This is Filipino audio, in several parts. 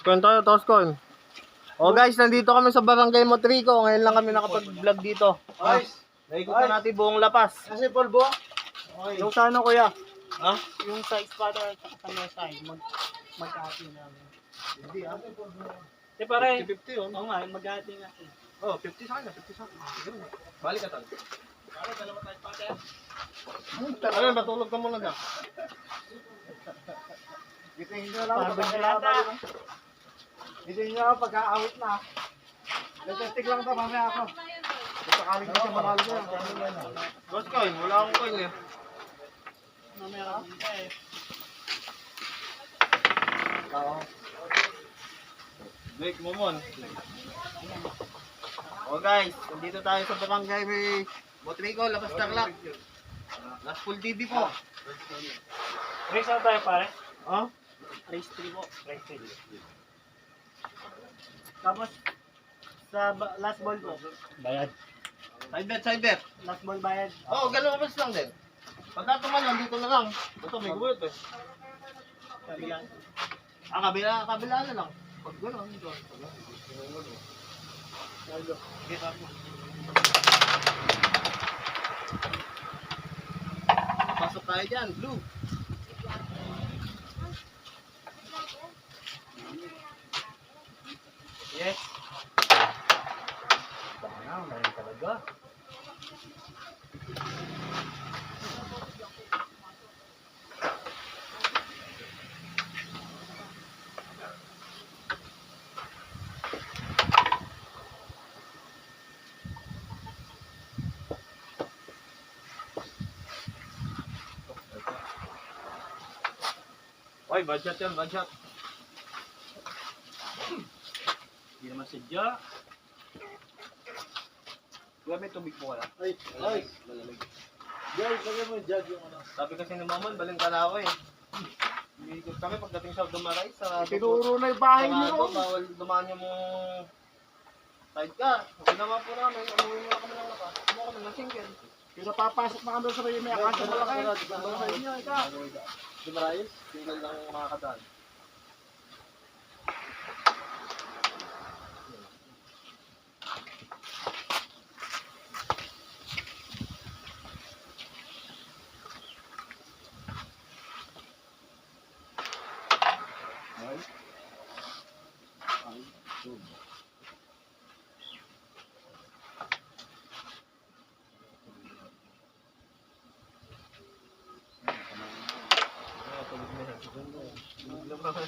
Toss coin tayo, toss coin. Oh guys, nandito kami sa Barangay Motrico. Ngayon lang kami nakapag-vlog dito. Ah, naikot na natin buong lapas. Kasi polvo. Okay. Yung sa ano kuya? Ha? Yung sa espada sa mga side, mag mag-ati na. Hindi ah. Di pare. 50 yun. Oo nga, mag-ati nga. Oh, 50 sa akin, 50 sa akin. Sige na. Balik ka tal. Pare, dalawa tayo pare. Ano, matulog ka muna ka. Gitingin nyo lang Pagod pag na yata. Gitingin nyo lang pagka-awit na. Nagtestig lang ito, mamaya ako. Sakaling ko siya manalo ko yan. Toss coin, wala akong coin eh. Mamaya ako. Eh. Oo. Break mo mon. Oh guys, nandito tayo sa barangay may Motrico, Labas Tarlac. Last full DB po. Race na tayo pare? Oh? Race 3 po. Race 3. Tapos, sa ba- last ball po. Bayad. Side bet, side bet. Last ball bayad. Oo, oh, ganun kapag lang din. Pagka tumalon, dito na lang. Ito, may guyot eh. Yan. Ah, kabila, kabila na lang. Pag gano'n, dito. Pasok tayo dyan, blue. Oy, budget yan, budget. Hindi naman sadya. May tubig po wala. Ay, ay. Malamig. Guys, lagyan mo yung jug yung ano. Sabi kasi ni Maman, baling ka na ako eh. Umiikot kami pagdating sa Dumaray, sa Tinuro na yung bahay Sarado, mo. bawal dumaan yung mong side car. Sabi naman po namin, umuwi muna kami ng lakas. Umuwi kami ng single. Yung napapasok na kami sa may may akanta mo lang kayo. Dumaray, single lang makakadaan.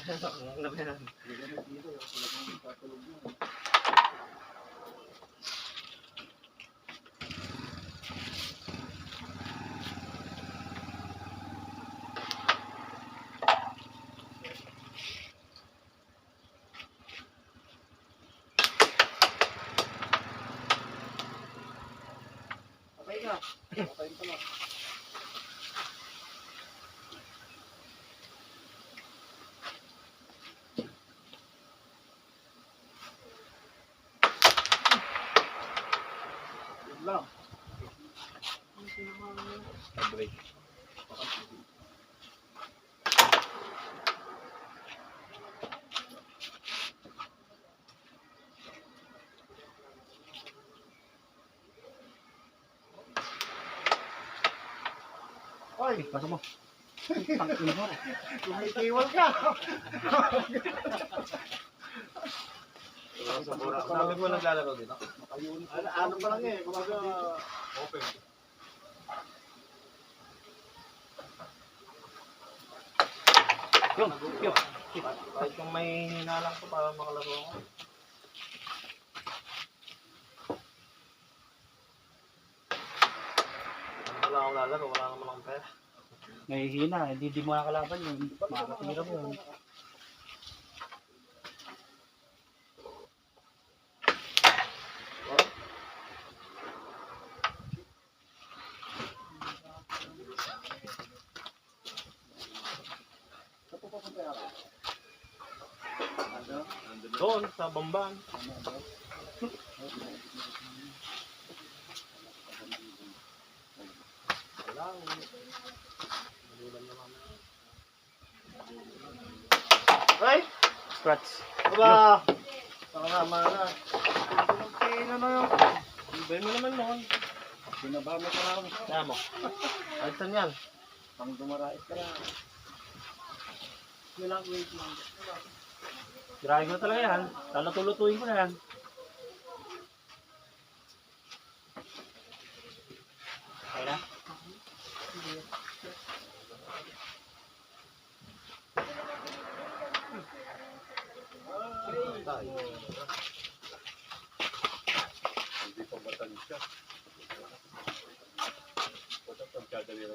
Okay ka. Okay ka lang. Yun lang. Break. Oy, pasok mo. Tangin mo. Kumitiwal ka. Sabi mo naglalaro dito? Ano, ano pa lang eh, kumaga Open. Yung, yung. Kahit kung may hinalang ko para makalaro ako. Wala akong lalaro, wala naman akong pera. Nahihina, hindi di mo nakalaban yun. Makakatira mo yun. Doon, sa Bamban. Wala. Malulan na naman. Ay! scratch. Aba! Saka nga, mana. Pino na yun. Ibay mo naman noon. Binabami ka lang. Kaya mo. Alisan yan. Pang dumarait ka lang. Walang wait lang. Grabe ko talaga yan. Talatulutuin ko na yan. Okay na? Hindi pa matalis ka. Rin.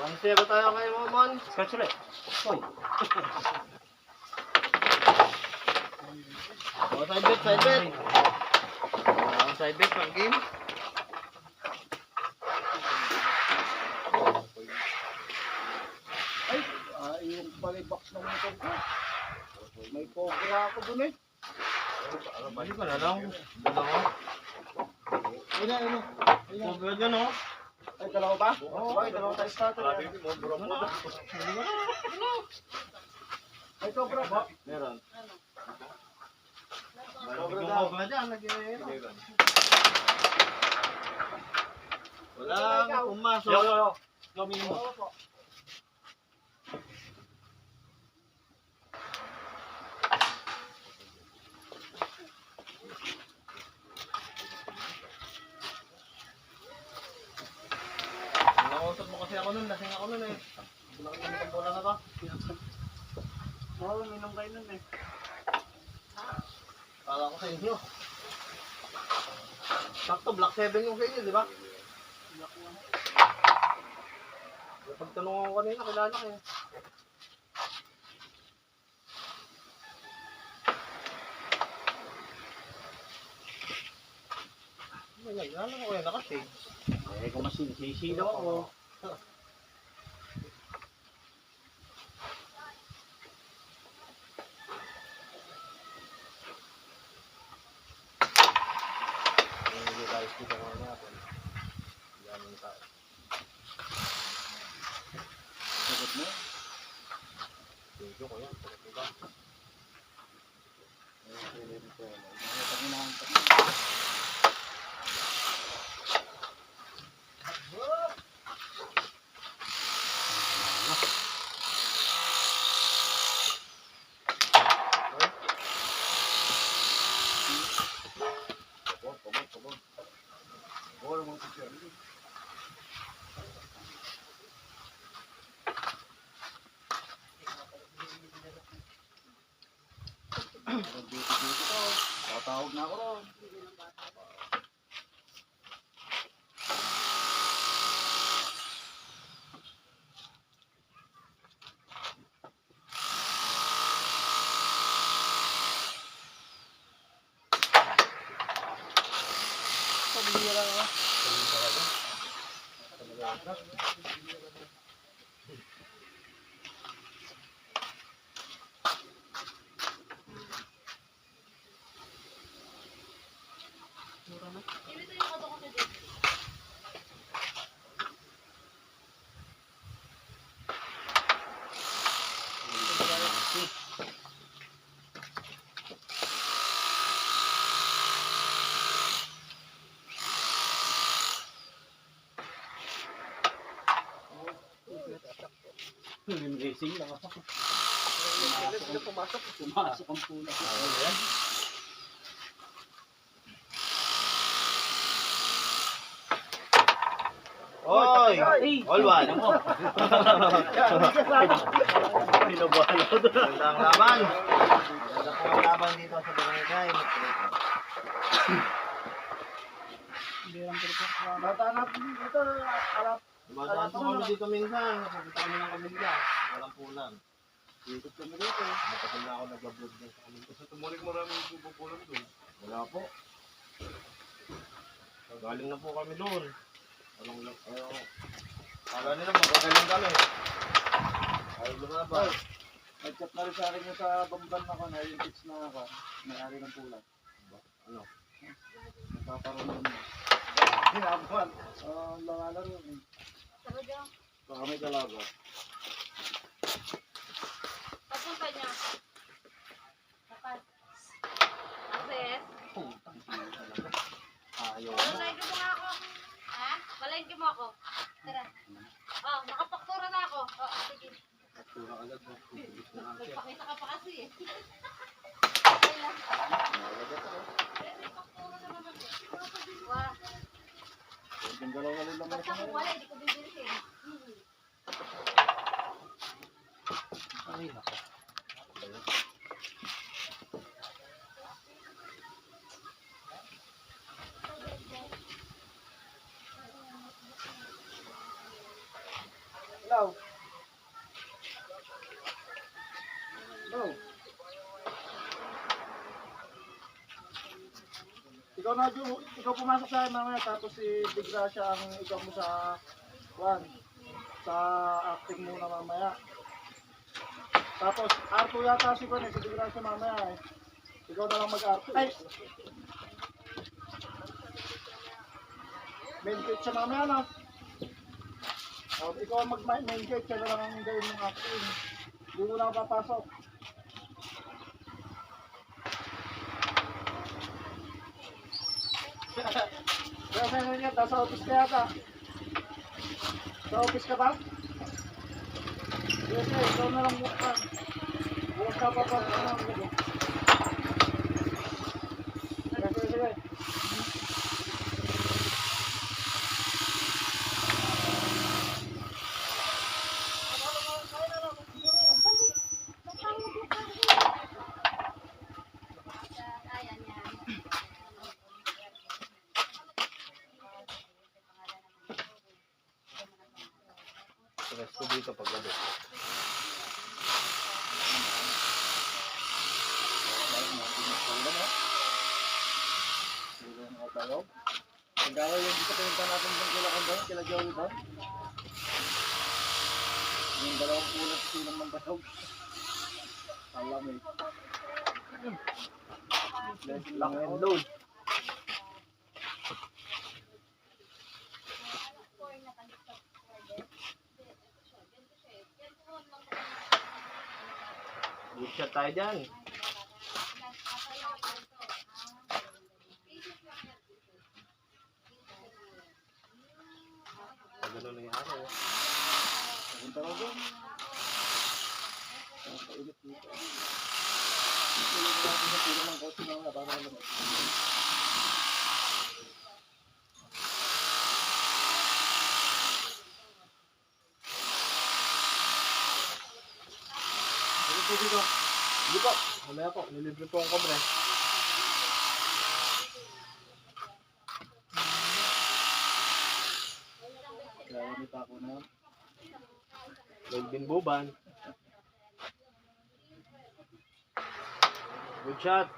One zero tayo kay Momon. Scratch ulit. Hoy. Oh, side bet, side bet. Ah, side bet pang game. Ay, ah, yung palibox ng motor ko. May cobra ako dun eh. Hindi ko na lang. Dalawa ko. Ayun na, ayun na. Ayun na. Sobrang yan oh. Ay, dalawa ba? Oo, ay, dalawa tayo starter. yan. Ay, cobra ba? Meron. Cobra Yung daw. cobra dyan, nagyayayun. Walang pumasok. Yo, yo, yo. Gawin mo. Oo po. Nakausap mo kasi ako nun, lasing ako nun eh. Bilang kami ng bola na ba? Oo, minum kayo nun eh. Kala ko sa inyo. Sakto, Black 7 yung sa inyo, di ba? Pagtanong ko kanina, kilala kayo. Yan? Alam ko yan, nakasave. Eh, kung masinisilaw ako. Hindi tayo kita ko nga po. Yan yung tao. Sagot mo? Video ko yan. Diba? Tatawag Gracias. Racing lang ako. Pumasok. Pumasok ang pula. Oy! One. Pinabahan ako doon. Magandang laban. Pong laban dito sa barangay. Bataan natin dito. Alap. Dumadaan po kami dito minsan. Napunta kami ng kamilya. Walang punan. Ikot kami dito. Matagal na ako nag-vlog din sa kamilya. Sa tumulik maraming pupupulan doon. Wala po. Galing na po kami doon. Walang lang. Ayaw. Kala nila magagaling kami. Ayaw lumaban. Nag-chat na rin sa akin sa bamban ako na yung tips na ako. May-ari ng pula. Ano? Nagpaparoon mo. Hinabuan. Langalan yun. Talaga. Baka may dalaga. Papunta niya. Dapat. Access. Ayaw. Malengke mo nga ako. Ha? Malengke mo ako. Tara. Oh, nakapaktura na ako. Oh, sige. Nagpakita ka pa kasi eh. Paktura na naman eh. Wah. Yung dalawa lang naman Basta kung wala, hindi Hello. Hello. Ikaw na, Ju. Ikaw pumasok sa akin mamaya tapos si Big Rasha ang ikaw mo sa Juan. Sa acting muna mamaya. Tapos, Arto yata si Juan eh. Si Big Rasha mamaya eh. Ikaw na lang mag-Arto. Ay! Main pitch siya mamaya na. Oh, ikaw ang siya na lang ang gawin ng acting. Hindi mo lang papasok. Kaya sa ano niya, nasa office ka yata. Sa office ka ba? Sige, sige, ikaw na lang mukha. Bukas ka pa pa. Stress ko dito pag gabi. Kagaya yung dito pinunta natin ng kila doon, kila Joey doon. Yung dalawang pulot silang ng bayog. Alam eh. Lock and load. Shot tayo dyan. Ganun nangyari. eh. Punta ka doon. Nakainit dito. Tulog natin sa pila ng kotse na wala. Para naman. Po dito? Hindi po. Mamaya po. Nilibre po ang kobre. Kaya may tako na. Load din buban. Good shot.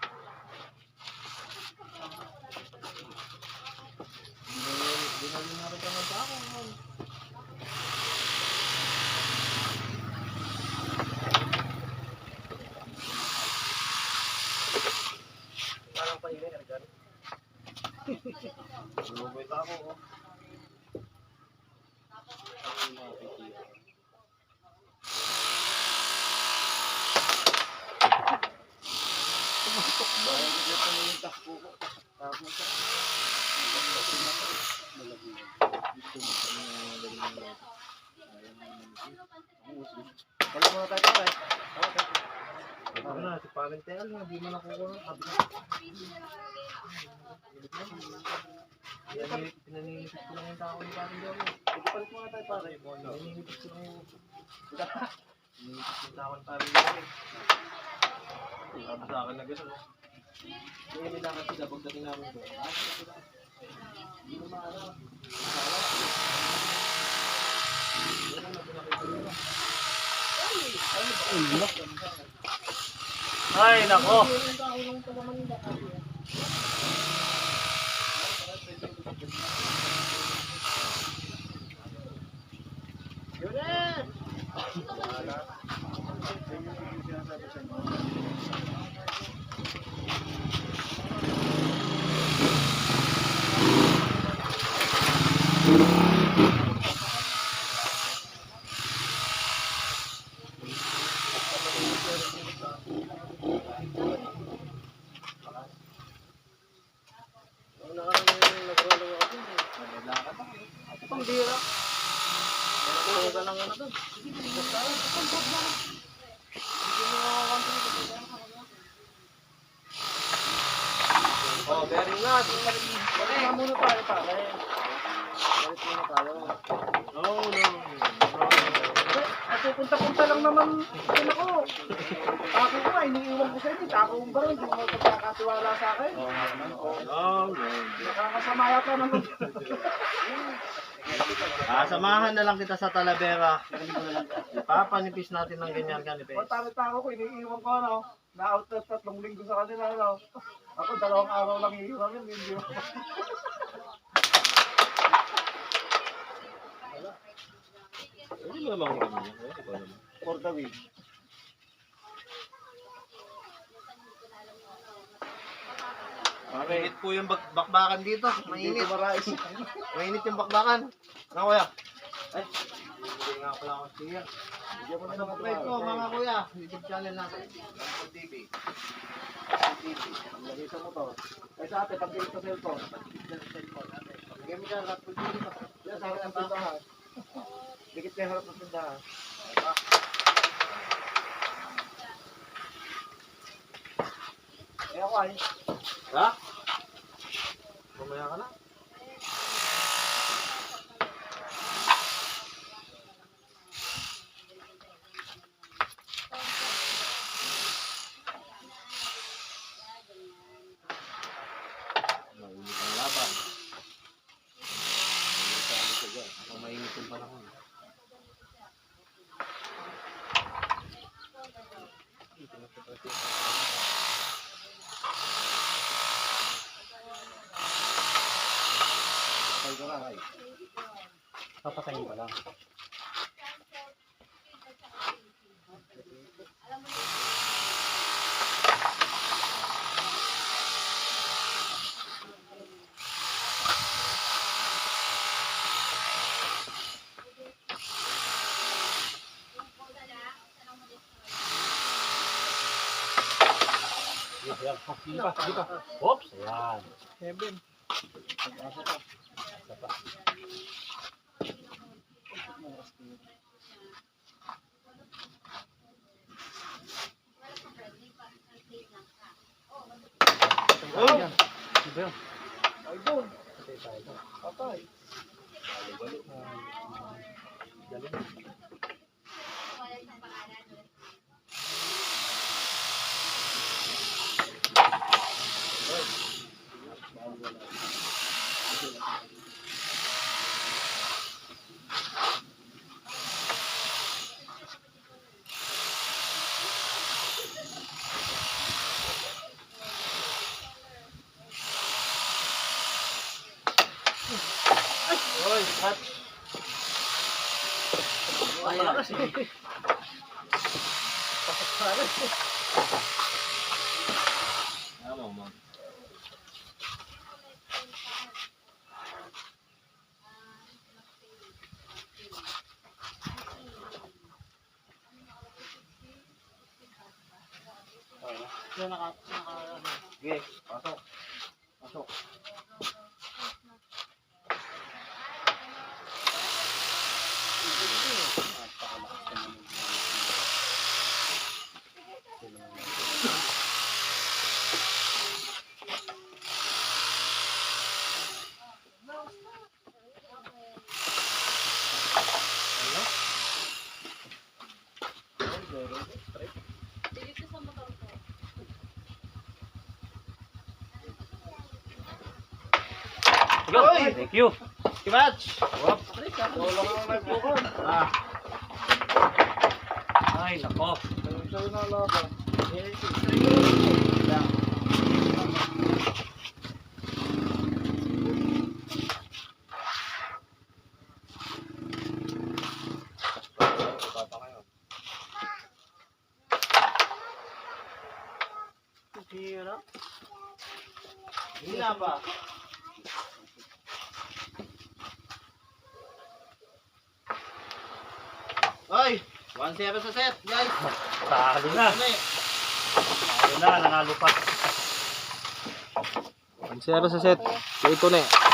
Dinali na rin ka ng tako. Parang Lumuboy tako, oh. Mga titira. Kaya hindi ko na yung takbo ko. Tapos sa... Balik muna tayo pare. Ito na, si Parentel na, di mo nakukuha. Ko. Pinanilipit pinanilipit ko lang yung tao ni Parentel. Pagpalit muna tayo pare. Pinanilipit ko lang yung... Pinanilipit yung tao ni Parentel. Sabi sa akin na gano'n. Kaya nilakad sila pagdating namin doon. Hindi mo maarap. Ay, ay, nako. Thank you. Bira. Pero ka lang ano makakontrol. Oh, bearing nga. Balik na muna tayo pare. Balik muna tayo. No, no. Punta-punta lang naman din ako. Ako ko nga, iniiwan ko sa inyo. Ako kung baro, hindi mo magkakatiwala sa akin. No, no. Nakakasama yata naman. Ah, samahan na lang kita sa Talavera. Papanipis natin ng ganyan ganipes. Pagtalo-talo ko, iniiwan ko ano. Na-out na tatlong linggo sa kanila. Ano. Ako dalawang araw lang iiwan yun. Hindi mo. Hindi mo naman naman. For the week. Mainit po yung bak bakbakan dito. Mainit. Mainit yung bakbakan. Ano kuya? Ay, hindi nga pala ako siya. Subscribe ko mga kuya. YouTube channel natin. Lampon TV. Lagay sa motor. Ay sa ate, pag sa cellphone. Bigyan mo dyan, Lampon TV. Yan, sa harap ng tindahan. Dikit kayo harap ng tindahan. Ako ay. Ha? Mamaya ka na. Mainit ang laban. Ako mainit yung panahon. Ay ko na ay. Papatayin pa lang. Oops, ayan. Heaven. Oh! Ay doon. Patay. Cut. Malakas eh. Pasok sa akin. Tama mo. Yan naka, naka, ano. Sige, pasok. Pasok. Oy! Thank you. Kibatch! Wap! Wala kang nagbukan. Ah, Ay, nako. Ayun sa'yo na laban. papa kayo. Hira. Hindi na ba? Oy! 1-0 sa set, guys. Talo na. Eh? Talo na, nanalo pa. 1-0 sa set. Ito na eh.